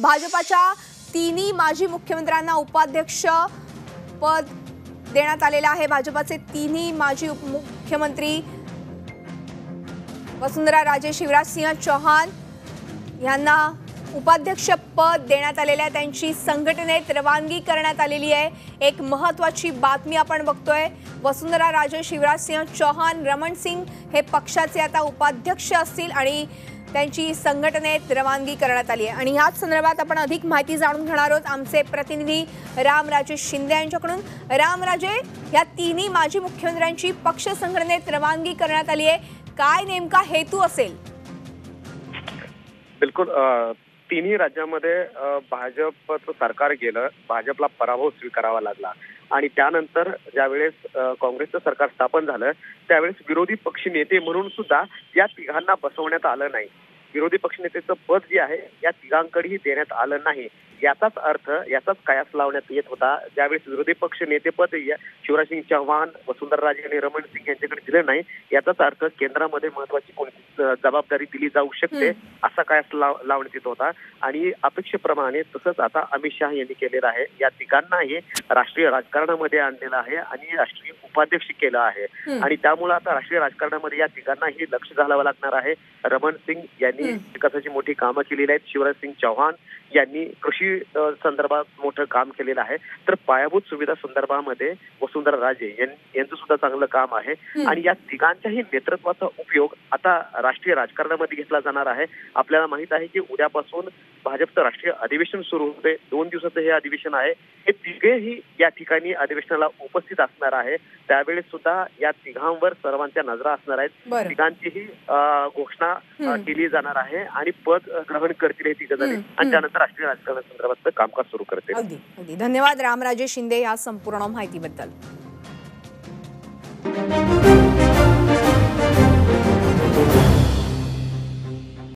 भाजपाच्या तिन्ही माजी मुख्यमंत्र्यांना उपाध्यक्ष पद देण्यात आलेलं आहे. भाजपाचे तिन्ही माजी उपमुख्यमंत्री वसुंधरा राजे शिवराजसिंह चौहान यांना उपाध्यक्ष पद देण्यात आलेलं आहे. त्यांची संघटनेत रवानगी करण्यात आलेली आहे. एक महत्वाची बातमी आपण बघतोय. वसुंधरा राजे शिवराजसिंह चौहान रमण सिंग हे पक्षाचे आता उपाध्यक्ष असतील आणि त्यांची संघटनेत रवानगी करण्यात आली आहे. आणि ह्याच संदर्भात आपण अधिक माहिती जाणून घेणार आहोत. आमचे प्रतिनिधी रामराजे शिंदे यांच्याकडून. रामराजे या तिन्ही माजी मुख्यमंत्र्यांची पक्ष संघटनेत रवानगी करण्यात आली आहे. काय नेमका हेतू असेल? बिलकुल तिन्ही राज्यामध्ये भाजपचं सरकार गेलं भाजपला पराभव स्वीकारावा लागला. आणि त्यानंतर ज्यावेळेस काँग्रेसचं सरकार स्थापन झालं त्यावेळेस विरोधी पक्ष नेते म्हणून सुद्धा या तिघांना बसवण्यात आलं नाही. विरोधी पक्षनेतेचं पद जे आहे या तिघांकडेही देण्यात आलं नाही. याचाच अर्थ याचाच कयास लावण्यात येत होता. ज्यावेळेस विरोधी पक्ष नेतेपद या शिवराजसिंग चौहान वसुंधरा राजे आणि रमण सिंग यांच्याकडे दिलं नाही याचाच अर्थ केंद्रामध्ये महत्वाची कोणती जबाबदारी दिली जाऊ शकते असा कयास लाव- लावण्यात येत होता. आणि अपेक्षेप्रमाणे तसंच आता अमित शहा यांनी केलेलं आहे. या तिघांनाही राष्ट्रीय राजकारणामध्ये आणलेलं आहे आणि राष्ट्रीय उपाध्यक्ष केलं आहे. आणि त्यामुळे आता राष्ट्रीय राजकारणामध्ये या तिघांनाही लक्ष घालावं लागणार आहे. रमण सिंग यांनी हम्म. विकासाची मोठी कामं केलेली आहेत. शिवराज सिंग चौहान यांनी कृषी संदर्भात मोठं काम केलेलं आहे. तर पायाभूत सुविधा संदर्भामध्ये वसुंधरा राजे यांचं सुद्धा चांगलं काम आहे. आणि या तिघांच्याही नेतृत्वाचा उपयोग आता राष्ट्रीय राजकारणामध्ये घेतला जाणार आहे. आपल्याला माहीत आहे की उद्यापासून भाजपचं राष्ट्रीय अधिवेशन सुरू होते. दोन दिवसाचं हे अधिवेशन आहे. हे तिघेही या ठिकाणी अधिवेशनाला उपस्थित असणार आहे. त्यावेळेस सुद्धा या तिघांवर सर्वांच्या नजरा असणार आहेत. तिघांचीही घोषणा. केली जाणार आहे आणि पद ग्रहण करतील हे तिघ जण. आणि. त्यानंतर राष्ट्रीय राजकारणासंदर्भात कामकाज सुरू अगदी. धन्यवाद रामराजे शिंदे या संपूर्ण माहितीबद्दल.